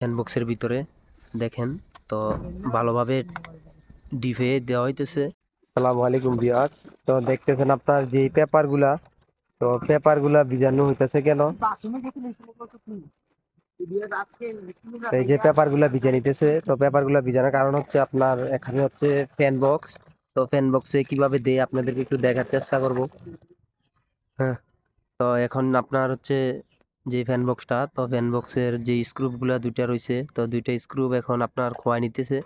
হ্যান্ডবক্সের ভিতরে, দেখেন, তো ভালোভাবে ডিপে দেওয়া হইতেছে। সালামু আলাইকুম ভিউয়ার্স। তো দেখতেছেন আপনার যে পেপারগুলা, তো পেপারগুলা ভিজানো হইতেছে কেন? এই যে পেপারগুলা ভিজে নিতেছে, তো পেপারগুলা ভিজানোর কারণ হচ্ছে আপনার এখানে হচ্ছে ফ্যান বক্স তো ফ্যান বক্সে কীভাবে দেয় আপনাদেরকে একটু দেখার চেষ্টা করব। হ্যাঁ তো এখন আপনার হচ্ছে যে ফ্যান বক্সটা তো ফ্যান বক্সের যে স্ক্রুপগুলা দুইটা রয়েছে তো দুইটা স্ক্রুপ এখন আপনার খোয়া নিতেছে।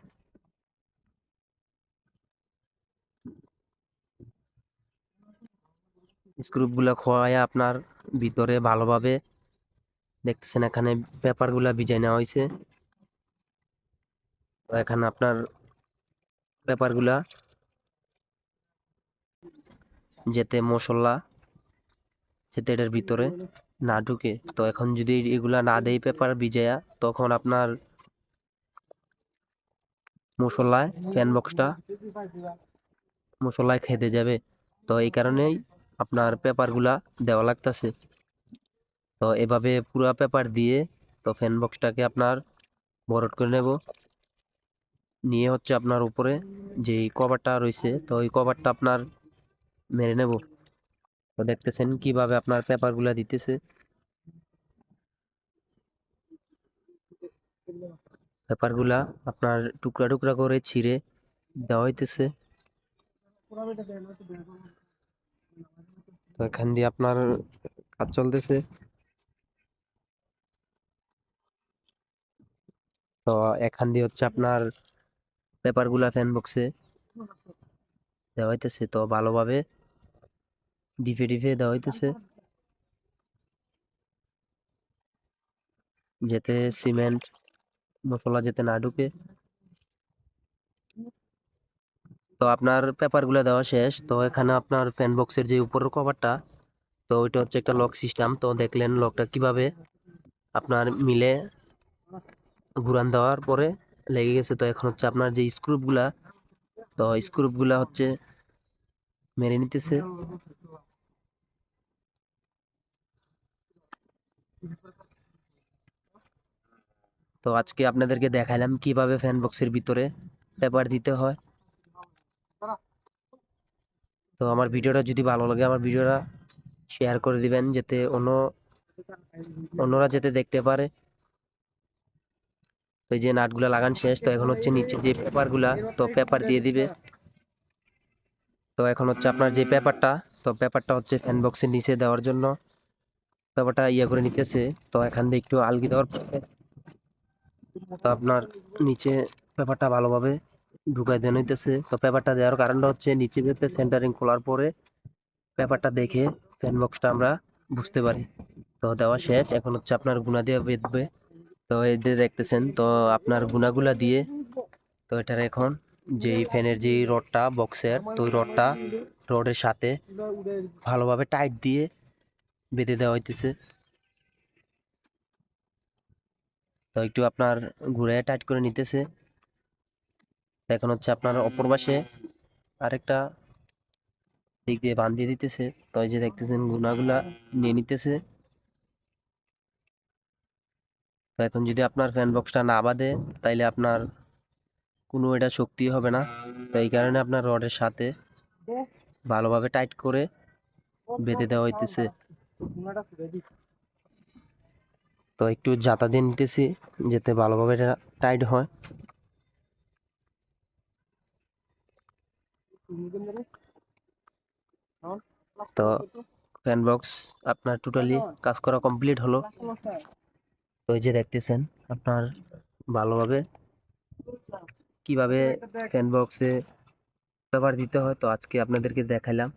স্ক্রুপগুলা খোয়ায় আপনার ভিতরে ভালোভাবে দেখতেছেন, এখানে পেপারগুলা ভিজাই নেওয়া হয়েছে এখানে আপনার পেপারগুলা যেতে মশলা, যাতে এটার ভিতরে। না ঢুকে। তো এখন যদি এগুলা না দেয় পেপার ভিজায়া, তখন আপনার মশলায় ফ্যান বক্সটা মশলায় খেতে যাবে। তো এই কারণেই আপনার পেপারগুলা দেওয়া লাগতেছে। তো এভাবে পুরা পেপার দিয়ে তো ফ্যান বক্সটাকে আপনার বরট করে নেব। নিয়ে হচ্ছে আপনার উপরে যে কভারটা রয়েছে, তো ওই কভারটা আপনার মেরে নেব। তো দেখতেছেন কীভাবে আপনার পেপারগুলা দিতেছে। পেপারগুলা আপনার টুকরা টুকরা করে ছিঁড়ে দেওয়া হইতেছে। তো এখান দিয়ে আপনার কাজ চলতেছে। তো এখান দিয়ে হচ্ছে আপনার পেপারগুলা ফ্যান বক্সে দেওয়া হইতেছে। তো ভালোভাবে ডিপে ডিপে দেওয়া হইতেছে। যাতে সিমেন্ট, মশলা যাতে না ঢুকে। তো আপনার পেপারগুলো দেওয়া শেষ। তো এখানে আপনার ফ্যান বক্সের যে উপরের কভারটা তো ওইটা হচ্ছে একটা লক সিস্টেম তো দেখলেন লকটা কীভাবে আপনার মিলে ঘুরান দেওয়ার পরে লেগে গেছে। তো এখন হচ্ছে আপনার যে স্ক্রুপগুলা তো স্ক্রুপগুলা হচ্ছে মেরে নিতেছে। তো আজকে আপনাদেরকে দেখাইলাম কীভাবে ফ্যান বক্সের ভিতরে পেপার দিতে হয়। তো আমার ভিডিওটা যদি ভালো লাগে, আমার ভিডিওটা শেয়ার করে দিবেন যাতে অন্য, অন্যরা যাতে দেখতে পারে। তো এই যে নাটগুলা লাগান শেষ, তো এখন হচ্ছে নিচে যে পেপারগুলা তো পেপার দিয়ে দিবে। তো এখন হচ্ছে আপনার যে পেপারটা, তো পেপারটা হচ্ছে ফ্যান বক্সের নিচে দেওয়ার জন্য পেপারটা ইয়ে করে নিতেছে। তো এখান দিয়ে একটু আলগি দেওয়ার পরে তো আপনার নিচে পেপারটা ভালোভাবে ঢুকাই দেন হইতেছে। তো পেপারটা দেওয়ার কারণটা হচ্ছে নিচে যেতে সেন্টারিং খোলার পরে পেপারটা দেখে ফ্যান বক্সটা আমরা বুঝতে পারি। তো দেওয়া শেষ, এখন হচ্ছে আপনার গুণা দিয়ে বেঁধবে। তো এই যে দেখতেছেন, তো আপনার গুণাগুলা দিয়ে, তো এটার এখন যেই ফ্যানের যেই রডটা, বক্সের, তো ওই রডটা রডের সাথে ভালোভাবে টাইট দিয়ে বেঁধে দেওয়া হইতেছে। তো একটু আপনার ঘুরে টাইট করে নিতেছে। এখন হচ্ছে আপনার অপর পাশে আরেকটা দিক দিয়ে বান দিয়ে দিতেছে। তো যে দেখতেছেন গুনাগুলা নিয়ে নিতেছে। তো এখন যদি আপনার ফ্যান বক্সটা না বাঁধে, তাইলে আপনার কোনো এটা শক্তি হবে না। তো এই কারণে আপনার রডের সাথে ভালোভাবে টাইট করে বেঁধে দেওয়া হইতেছে। তো একটু জাতা দিয়ে নিতেছি যাতে ভালোভাবে এটা টাইট হয়। তো ফ্যান বক্স আপনার টোটালি কাজ করা কমপ্লিট হলো। তো এই যে দেখতেছেন, আপনার ভালোভাবে কীভাবে ফ্যান বক্সে পেপার দিতে হয় তো আজকে আপনাদেরকে দেখাইলাম